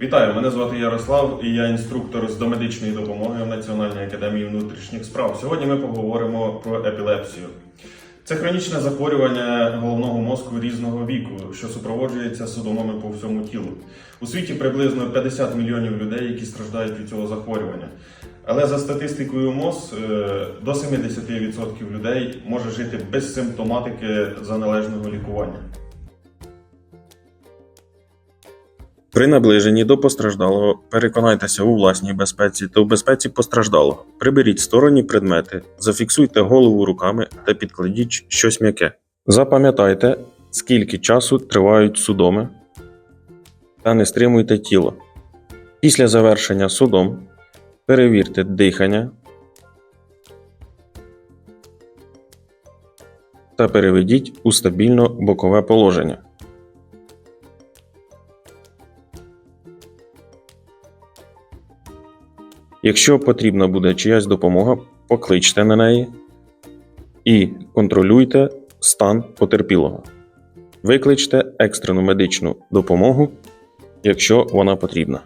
Вітаю, мене звати Ярослав і я інструктор з домедичної допомоги в Національній академії внутрішніх справ. Сьогодні ми поговоримо про епілепсію. Це хронічне захворювання головного мозку різного віку, що супроводжується судомами по всьому тілу. У світі приблизно 50 мільйонів людей, які страждають від цього захворювання. Але за статистикою МОЗ е, до 70% людей може жити без симптоматики за належного лікування. При наближенні до постраждалого переконайтеся у власній безпеці та у безпеці постраждалого. Приберіть сторонні предмети, зафіксуйте голову руками та підкладіть щось м'яке. Запам'ятайте, скільки часу тривають судоми та не стримуйте тіло. Після завершення судом перевірте дихання та переведіть у стабільно бокове положення. Якщо потрібна буде чиясь допомога, покличте на неї і контролюйте стан потерпілого. Викличте екстрену медичну допомогу, якщо вона потрібна.